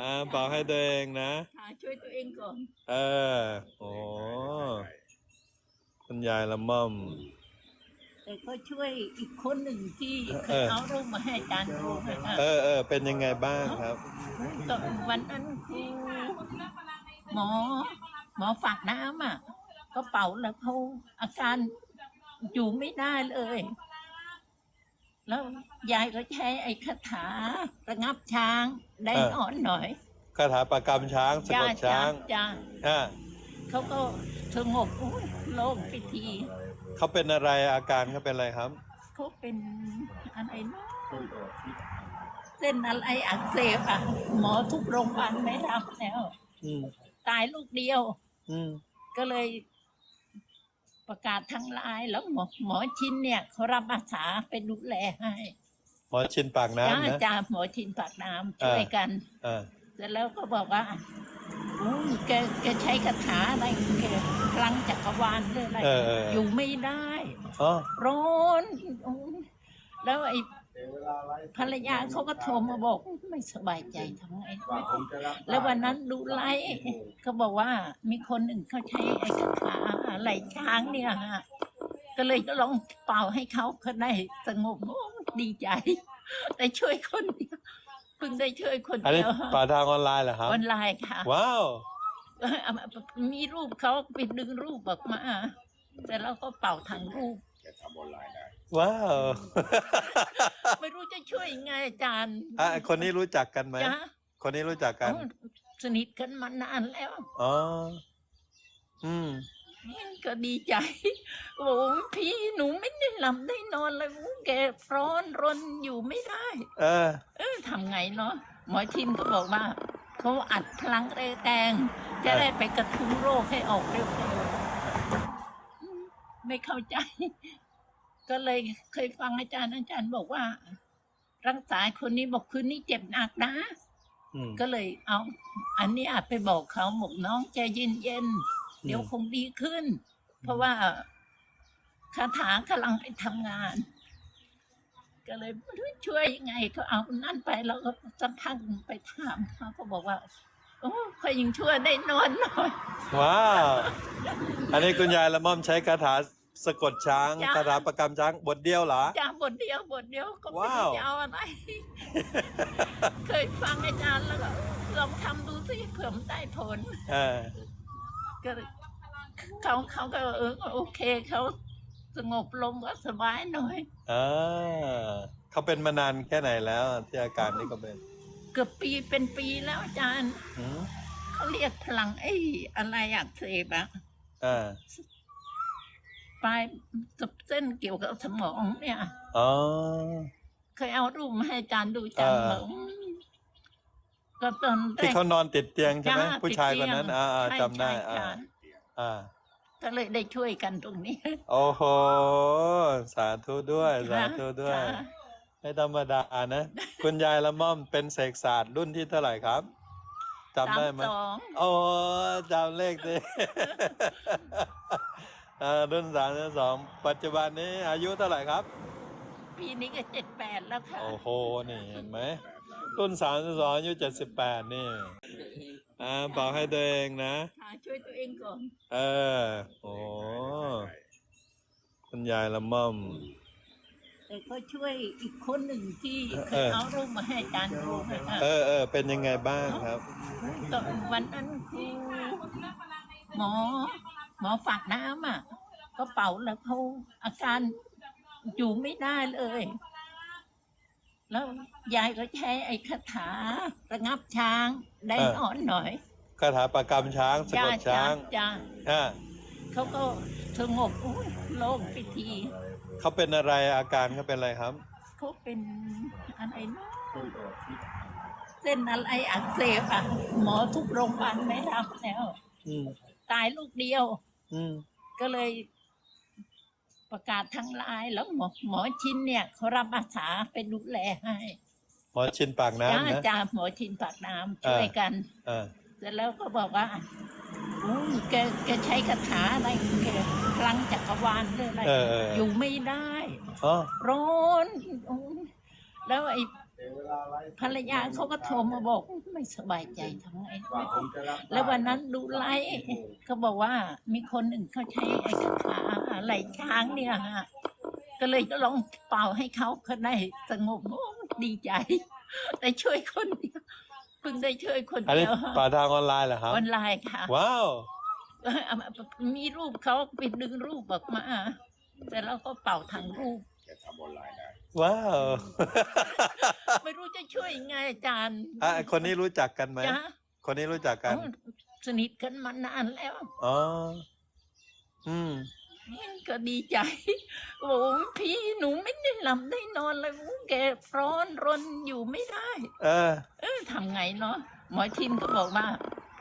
อ่าบอกให้ตัวเองนะค่ะช่วยตัวเองก่อนเออโอ้คุณยายละม่อม แต่ก็ช่วยอีกคนหนึ่งที่เคเอยอเอารูปมาให้อาจารย์ดูนะคะเออเออเป็นยังไงบ้างครับ ตอนวันนั้นครูหมอ หมอฝากน้ำอะ ก็เป่าแล้วเขาอาการอยู่ไม่ได้เลย แล้วยายก็ใช้ไอ้คาถาระงับช้างได้เออนอนหน่อยคาถาประกรรมช้างสะกดช้างจ้าอ่าเขาก็สงบโอ้ยโล่งไปทีเขาเป็นอะไรอาการเขาเป็นอะไรครับเขาเป็นอะไรนะเส้นอะไรอักเสบอะ หมอทุกโรงพยาบาลไม่รับแล้วอืมตายลูกเดียวอืมก็เลย ประกาศทางไลน์แล้วหมอหมอชินเนี่ยเขารับอาสาไปดูแลให้หมอชินปากจ้าน้ำนะจ้าหมอชินปากน้ำช่วยกันอ่าเสร็จแล้วก็บอกว่าโอ้ยแกแกใช้คาถาอะไรแกพลังจักรวาลหรืออะไรเออเอออยู่ไม่ได้อ๋อร้อนโอ้ยแล้วไอ้ ภรรยาเขาก็โทรมาบอกไม่สบายใจทำไงแล้ววันนั้นดูไลฟ์เขาบอกว่ามีคนหนึ่งเขาใช้ไอ้คาถาอะไรช้างเนี่ยฮะก็เลยก็ลองเป่าให้เขาเขาได้สงบโอ้ดีใจได้ช่วยคนเดียวเพิ่งได้ช่วยคนอันนี้เดียวป่าทางออนไลน์เหรอครับ ออนไลน์ค่ะ ว้าว เอามามีรูปเขาไปดึงรูปออกมา แต่แล้วก็เป่าทางรูป จะทำออนไลน์ได้ ว้าวไม่รู้จะช่วยยังไงอาจารย์อะคนนี้รู้จักกันไหมจ้ะคนนี้รู้จักกันอ๋อสนิทกันมานานแล้วอ๋ออืมก็ดีใจโอ้ยพี่หนูไม่ได้หลับได้นอนเลยโอ้แกร้อนรนอยู่ไม่ได้ เออ เออทำไงเนาะหมอชินก็บอกว่าเขาอัดพลังแรงแดงจะเออได้ไปกระทุ้งโรคให้ออกเร็วๆอืมไม่เข้าใจ ก็เลยเคยฟังอาจารย์อาจารย์บอกว่า รักษาคนนี้บอกคืนนี้เจ็บหนักนะอืมก็เลยเอา อันเนี้ยไปบอกเขาบอกน้องใจเย็นๆเดี๋ยวคงดีขึ้น เพราะว่าคาถากำลังไปทำงาน ก็เลยไม่รู้ช่วยยังไงก็เอานั่นไปแล้วก็สักพักหนึ่งไปถามเขาก็บอกว่าโอ้คอยยังช่วยได้นอนหน่อยว้าวอันนี้คุณยายละม่อมใช้คาถา สะกดช้างจ้ะ คาถาประกรรมช้างบทเดียวเหรอ จ้าบทเดียวบทเดียวก็ไม่ว้ารู้ว จะเอาอะไร เคยฟังอาจารย์แล้วก็ลองทำดูสิเผื่อมันได้ผลเออก็เขาเขาก็เออโอเคเขาสงบลงก็สบายหน่อย อ่าเขาเป็นมานานแค่ไหนแล้ว ที่อาการนี้ก็เป็นเกือบปีเป็นปีแล้วอาจารย์อืมเขาเรียกพลังไอ้อะไรอักเสบอะอ่า ปลายเส้นเกี่ยวกับสมองเนี่ย อ๋อ เคยเอารูปมาให้อาจารย์ดูจังเออบอกอืมก็ตอนแรที่ก เขานอนติดเตียงใช่ไหมจ้าผู้ชายคนนั้น ติดเตียงอ่าอ่าใช่จำได้ใช่อ่าจ้ะ อ่า ก็เลยได้ช่วยกันตรงนี้โอ้โห สาธุด้วย สาธุด้วย ค่ะไม่ธรรมดานะ คุณยายละม่อมเป็นเสกศาสตร์รุ่นที่เท่าไหร่ครับจำได้ไหมสามสองโอ้จำเลขดิ เอ่อรุ่นสามสองปัจจุบันนี้อายุเท่าไหร่ครับ ปีนี้ก็เจ็ดแปดแล้วค่ะโอ้โหนี่เห็นไหมรุ่นสามสองอายุเจ็ดสิบแปดนี่อ่าบอกให้ตัวเองนะค่ะช่วยตัวเองก่อนเออโอ้คุณยายละม่อม แต่ก็ช่วยอีกคนหนึ่งที่เคเอยอเอารูปมาให้อาจารย์ดูนะคะเออเออเป็นยังไงบ้างครับตอนวันนั้นครูหมอ หมอฝากน้ำอะก็เป่าแล้วเขาอาการอยู่ไม่ได้เลย แล้วยายก็ใช้ไอ้คาถาระงับช้างได้เออนอนหน่อยคาถาประกรรมช้างสะจ้ากดช้างจ้าอ่าเขาก็สงบโอ้ยโล่งไปทีเขาเป็นอะไรอาการเขาเป็นอะไรครับ เขาเป็นอะไรนะเส้นอะไรอักเสบอะ หมอทุกโรงพยาบาลไม่รับแล้ว อืมตายลูกเดียวอืม ก็เลยประกาศทางไลน์แล้วหมอหมอชินเนี่ยเขารับอาสาไปดูแลให้หมอชินปากจ้าน้ำนะจ้าหมอชินปากน้ำช่วยกันอ่าเสร็จแล้วก็บอกว่าโอ้ยแกแกใช้คาถาอะไรแกพลังจักรวาลหรืออะไรเออเอออยู่ไม่ได้อ๋อร้อนโอ้ยแล้วไอ้ ภรรยาเขาก็โทรมาบอกไม่สบายใจทำไงแล้ววันนั้นดูไลฟ์เขาบอกว่ามีคนหนึ่งเขาใช้ไอ้คาถาไหลช้างเนี่ยฮะก็เลยก็ลองเป่าให้เขาเขาได้สงบโอ้ดีใจได้ช่วยคนเดียวเพิ่งได้ช่วยคนอันนี้เดียวป่าทางออนไลน์เหรอครับ ออนไลน์ค่ะ ว้าวเอามามีรูปเขาไปดึงรูปออกมา แต่เราก็เป่าทางรูป ว้าวไม่รู้จะช่วยยังไงอาจารย์อะคนนี้รู้จักกันไหมจ้ะคนนี้รู้จักกันเอ้าสนิทกันมานานแล้วอ๋ออืมก็ดีใจโอ้ยพี่หนูไม่ได้หลับได้นอนเลยโอ้แกร้อนรนอยู่ไม่ได้ เออ เออทำไงเนาะหมอทินก็บอกว่า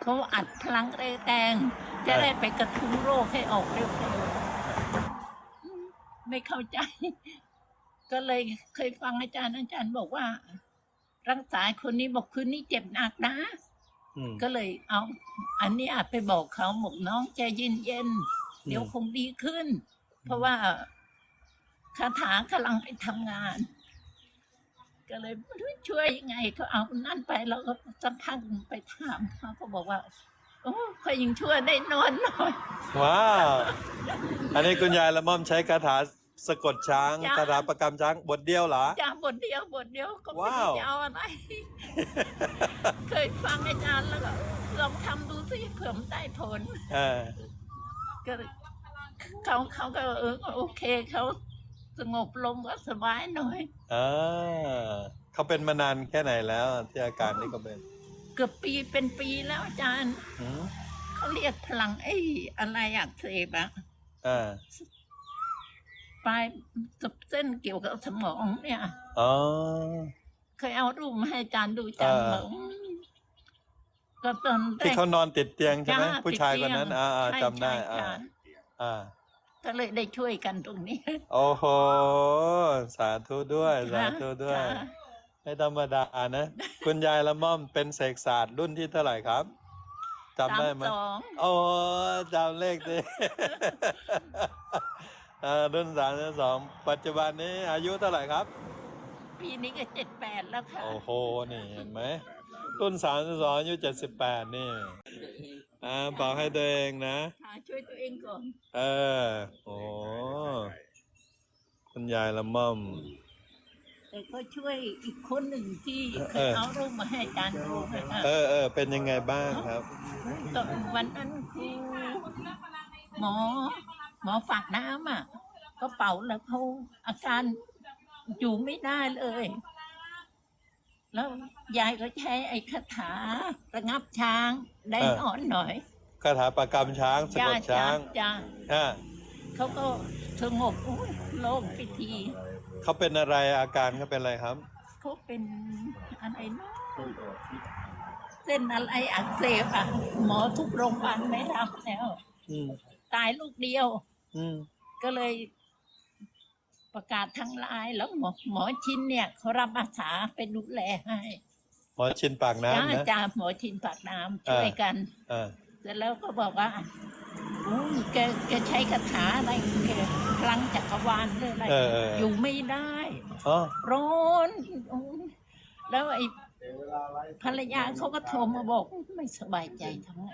เขาอัดพลังแรงแตงจะได้ไปกระทุ้งโรคให้ออกเร็วๆอืมไม่เข้าใจ ก็เลยเคยฟังอาจารย์อาจารย์บอกว่า รักษาคนนี้บอกคืนนี้เจ็บหนักนะอืมก็เลยเอา อันนี้อาจไปบอกเขาบอกน้องใจเย็นเย็นๆเดี๋ยวคงดีขึ้น เพราะว่าคาถากำลังไปทำงาน ก็เลยไม่รู้ช่วยยังไงก็เอานั่นไปแล้วก็สักพักหนึ่งไปถามเขาก็บอกว่าโอ้คอยยังช่วยได้นอนหน่อยว้าวอันนี้คุณยายละม่อมใช้คาถา สะกดช้างจ้ะคาถาประกำช้างบทเดียวเหรอ จ้าบทเดียวบทเดียวก็ไม่ว้ารู้ว จะเอาอะไร เคยฟังอาจารย์แล้วก็ลองทำดูสิเผื่อมันได้ผลเออ ก็เขาเขาก็เออโอเคเขาสงบลงก็สบายหน่อยอ่าเขาเป็นมานานแค่ไหนแล้ว ที่อาการนี้ก็เป็นเกือบปีเป็นปีแล้วอาจารย์อืมเขาเรียกพลังไอ้อะไรอักเสบอะอ่า ปลายกับเส้นเกี่ยวกับสมองเนี่ย อ๋อ เคยเอารูปมาให้อาจารย์ดูจำอ่าบอกอืมก็ตอนแรที่ก เขานอนติดเตียงใช่ไหมจ้ผู้ชายคนนั้น ติเตียงอ่าอ่าใช่จำได้ใช่อ่าค่ะอ่าก็เลยได้ช่วยกันตรงนี้โอ้โหสาธุด้วยสาธุด้วย ค่ะไม่ธรรมดานะ คุณยายละม่อมเป็นเสกศาสตร์รุ่นที่เท่าไหร่ครับจำได้ไหมสามสองโอ้จำเลขดิอ่า รุ่นสามสิบสองปัจจุบันนี้อายุเท่าไหร่ครับ ปีนี้ก็เจ็ดแปดแล้วค่ะ โอ้โห นี่เห็นไหม รุ่นสามสิบสองอายุเจ็ดสิบแปดนี่ อ่าบอกให้ตัวเองนะค่ะช่วยตัวเองก่อน เออ โอ้คุณยายละม่อม แต่ก็ช่วยอีกคนหนึ่งที่เคเอยอเอารูปมาให้อาจารย์ดูนะคะเออเออเป็นยังไงบ้างครับตอนวันนั้นคือหมอ หมอฝากน้ำอะก็เป่าแล้วเขาอาการอยู่ไม่ได้เลย แล้วยายก็ใช้ไอ้คาถาระงับช้างได้เออนอนหน่อยคาถาประกำช้างสะกดช้างจ้าอ่าเขาก็สงบอุ้ยโล่งไปทีเขาเป็นอะไรอาการเขาเป็นอะไรครับเขาเป็นอะไรนะเส้นอะไรอักเสบอะ หมอทุกโรงพยาบาลไม่รับแล้วอืมตายลูกเดียว อืม ก็เลยประกาศทางไลน์แล้วหมอหมอชินเนี่ยเขารับอาสาไปดูแลให้หมอชินปากจ้าน้ำนะจ้าหมอชินปากน้ำช่วยกันอ่าเสร็จแล้วก็บอกว่าอู้แกแกใช้คาถาอะไรแกพลังจักรวาลหรืออะไร เออเอออยู่ไม่ได้ อ๋อร้อนโอ้ยแล้วไอ้ ภรรยาเขาก็โทรมาบอกไม่สบายใจทำไง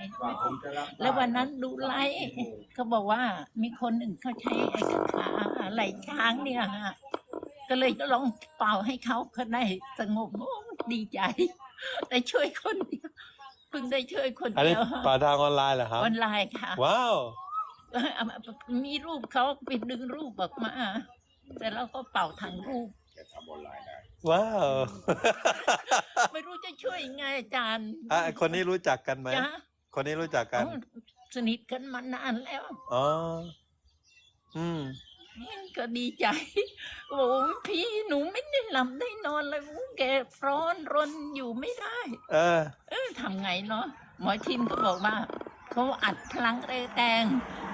แล้ววันนั้นดูไลฟ์เขาบอกว่ามีคนหนึ่งเขาใช้ไอ้คาถาไหลช้างเนี่ยฮะก็เลยก็ลองเป่าให้เขาเขาได้สงบโอ้ดีใจได้ช่วยคนเดียวเพิ่งได้ช่วยคนอันเดีนี้ยวป่าทางออนไลน์เหรอครับ ออนไลน์ค่ะ ว้าวเอามามีรูปเขาไปดึงรูปออกมาแต่เราก็เป่าทางรูป ว้าว ไม่รู้จะช่วยยังไงอาจารย์อะคนนี้รู้จักกันไหม จ้าคนนี้รู้จักกัน สนิทกันมานานแล้ว อ๋อ อืมก็ดีใจโอ้ยพี่หนูไม่ได้หลับได้นอนเลยโอ้แกร้อนรนอยู่ไม่ได้ เออ เออทำไงเนาะหมอทินก็บอกว่า เขาอัดพลังแรงแตง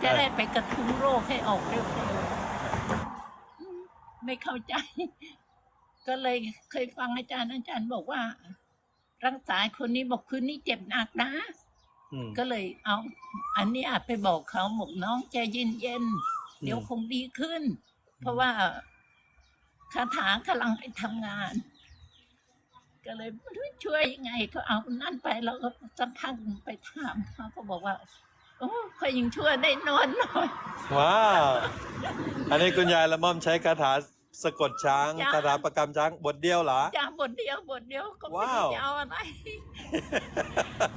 จะได้ไปกระทุ้งโรคให้ออกเร็วๆอืมไม่เข้าใจ ก็เลยเคยฟังอาจารย์อาจารย์บอกว่า รักษาคนนี้บอกคืนนี้เจ็บหนักนะอืมก็เลยเอา อันนี้อาจไปบอกเขาบอกน้องใจเย็นเย็นๆเดี๋ยวอืมคงดีขึ้น เพราะว่าคาถากำลังไปทำงาน ก็เลยไม่รู้ช่วยยังไงเขาเอานั่นไปแล้วก็สักพักหนึ่งไปถามเขาก็บอกว่าโอ้เขายังช่วยได้นอนหน่อย ว้าว อันนี้คุณยายละม่อมใช้คาถา สะกดช้างจ้ะคาถาประกำช้างบทเดียวเหรอ จ้าบทเดียวบทเดียวก็ไม่ว้าวรู้จะเอาอะไร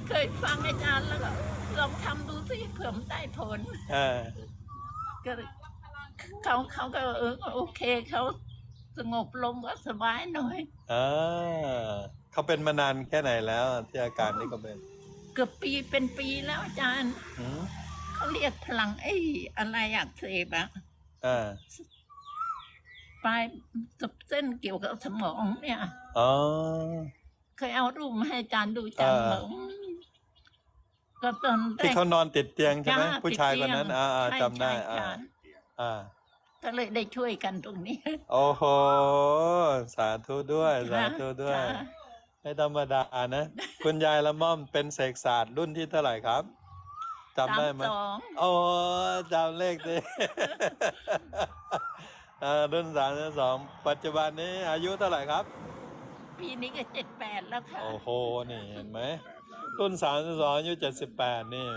เคยฟังอาจารย์แล้วก็ลองทำดูสิเผื่อมันได้ผลเออก็เขาเขาก็เออโอเคเขาสงบลงก็สบายหน่อยอ่าเขาเป็นมานานแค่ไหนแล้วที่อาการนี้ก็เป็นเกือบปีเป็นปีแล้วอาจารย์อืมเขาเรียกพลังไอ้อะไรอักเสบอะอ่า ปลายเส้นเกี่ยวกับสมองเนี่ย อ๋อ เคยเอารูปมาให้อาจารย์ดูจำเออบอกก็ตอนแรที่ก เขานอนติดเตียงใช่ไหมจ้ผู้ชายคนนั้นอ่าอ่าใช่จำได้ใช่อ่า จ้ะ อ่า ก็เลยได้ช่วยกันตรงนี้โอ้โห สาธุด้วย สาธุด้วย จ้ะไม่ธรรมดานะ คุณยายละม่อมเป็นเสกศาสตร์รุ่นที่เท่าไหร่ครับจำได้ไหมสามสองโอ้จำเลขดิอ่า รุ่นสามสิบสองปัจจุบันนี้อายุเท่าไหร่ครับ ปีนี้ก็เจ็ดแปดแล้วค่ะ โอ้โห นี่เห็นไหม รุ่นสามสิบสองอายุเจ็ดสิบแปดนี่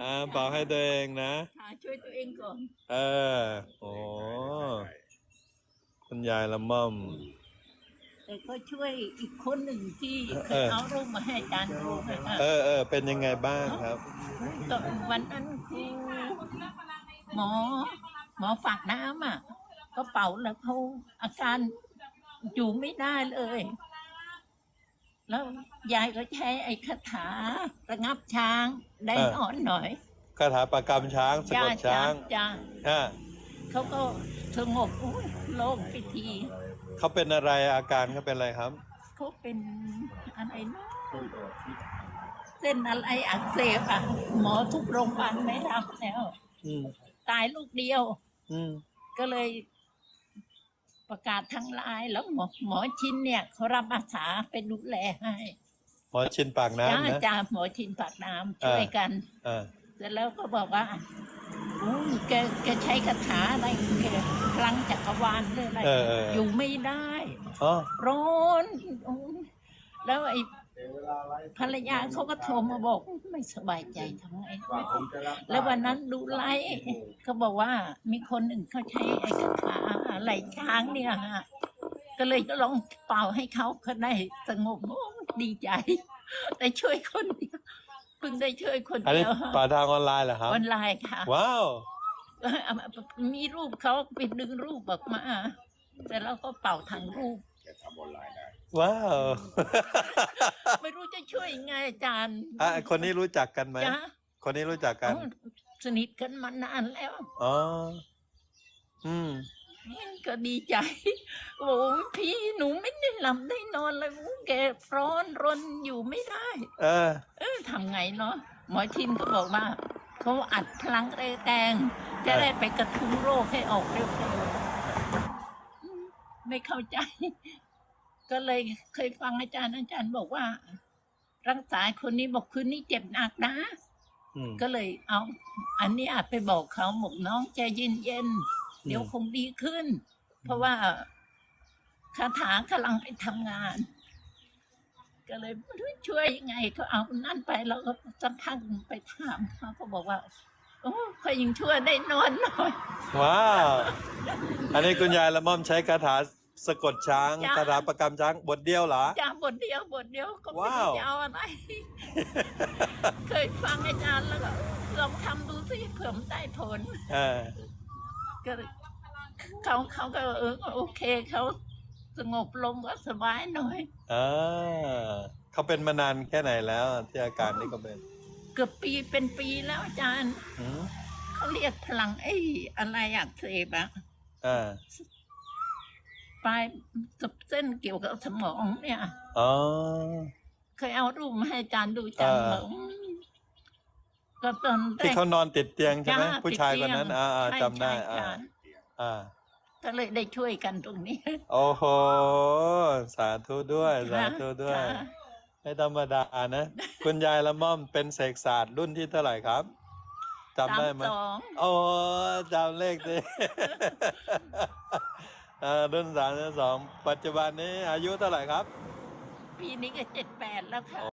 อ่าบอกให้ตัวเองนะค่ะช่วยตัวเองก่อน เออ โอ้คุณยายละม่อมแต่ก็ช่วยอีกคนหนึ่งที่เคเอยอเอารูปมาให้อาจารย์ดูนะคะเออเออเป็นยังไงบ้างครับตอนวันนั้นครูหมอ หมอฝากน้ำอะก็เป่าแล้วเขาอาการอยู่ไม่ได้เลย แล้วยายก็ใช้ไอ้คาถาระงับช้างได้เออนอนหน่อยคาถาประกรรมช้างสะกดช้างจ้าอ่าเขาก็สงบอุ้ยโล่งไปทีเขาเป็นอะไรอาการเขาเป็นอะไรครับเขาเป็นอะไรนะเส้นอะไรอักเสบอะหมอทุกโรงพยาบาลไม่รับแล้ว อืม ตายลูกเดียว อืม ก็เลยประกาศทางไลน์แล้วหมอหมอชินเนี่ยเขารับอาสาไปดูแลให้หมอชินปากจ้าน้ำนะจ้าหมอชินปากน้ำช่วยกันอ่าเสร็จแล้วก็บอกว่าอู้แกแกใช้คาถาอะไรแกพลังจักรวาลเลยอะไรเออเอออยู่ไม่ได้ อ๋อร้อนโอ้ยแล้วไอ้ ภรรยาเขาก็โทรมาบอกไม่สบายใจทำไงแล้ววันนั้นดูไลฟ์เขาบอกว่ามีคนหนึ่งเขาใช้ไอ้คาถาอะไรช้างเนี่ยฮะก็เลยก็ลองเป่าให้เขาเขาได้สงบโอ้ดีใจแต่ช่วยคนเดียวเพิ่งได้ช่วยคนอันเดีนี้ยวป่าทางออนไลน์เหรอครับ ออนไลน์ค่ะ ว้าวเอามามีรูปเขาไปดึงรูปออกมาแต่เราก็เป่าทางรูป ว้าวไม่รู้จะช่วยยังไงอาจารย์อะคนนี้รู้จักกันไหมจ้ะคนนี้รู้จักกันอ๋อสนิทกันมานานแล้วอ๋ออืมก็ดีใจโอ้ยพี่หนูไม่ได้หลับได้นอนเลยโอ้แกร้อนรนอยู่ไม่ได้ เออ เออทำไงเนาะหมอชินก็บอกว่าเขาอัดพลังแรงแตง จะได้ไปกระทุ้งโรคให้ออกเร็วๆอืมไม่เข้าใจ ก็เลยเคยฟังอาจารย์อาจารย์บอกว่า รักษาคนนี้บอกคืนนี้เจ็บหนักนะอืมก็เลยเอา อันเนี้ยไปบอกเขาบอกน้องใจเย็นๆเดี๋ยวคงดีขึ้น เพราะว่าคาถากำลังไปทำงาน ก็เลยไม่รู้ช่วยยังไงเขาเอานั่นไปแล้วก็สักพักหนึ่งไปถามเขาก็บอกว่าโอ้เขายังช่วยได้นอนหน่อยว้าวอันนี้คุณยายละม่อมใช้คาถา สะกดช้างจ้ะ คาถาประกรรมช้างบทเดียวเหรอ จ้าบทเดียวบทเดียวก็ไม่ว้ารู้วจะเอาอะไร เคยฟังอาจารย์แล้วก็ลองทำดูสิเผื่อมันได้ผลเออก็เขาเขาก็เออโอเคเขาสงบลงก็สบายหน่อยอ่าเขาเป็นมานานแค่ไหนแล้วที่อาการนี้ก็เป็นเกือบปีเป็นปีแล้วอาจารย์อืมเขาเรียกพลังไอ้อะไรอักเสบอะอ่า ปลายเส้นเกี่ยวกับสมองเนี่ย อ๋อ เคยเอารูปมาให้อาจารย์ดูจำเออบอกก็ตอนแรที่ก เขานอนติดเตียงใช่ไหมจ้าผู้ชายคนนั้น ติดเตียงอ่าอ่าใช่จำได้ใช่อ่าจ้ะอ่า ก็เลยได้ช่วยกันตรงนี้ โอ้โห สาธุด้วย สาธุด้วย ค่ะไม่ธรรมดานะ คุณยายละม่อมเป็นเสกศาสตร์รุ่นที่เท่าไหร่ครับจำได้ไหมสามสอง โอ้จำเลขดิ อ่ารุ่นสามสิบสองปัจจุบันนี้อายุเท่าไหร่ครับ ปีนี้ก็เจ็ดแปดแล้วค่ะ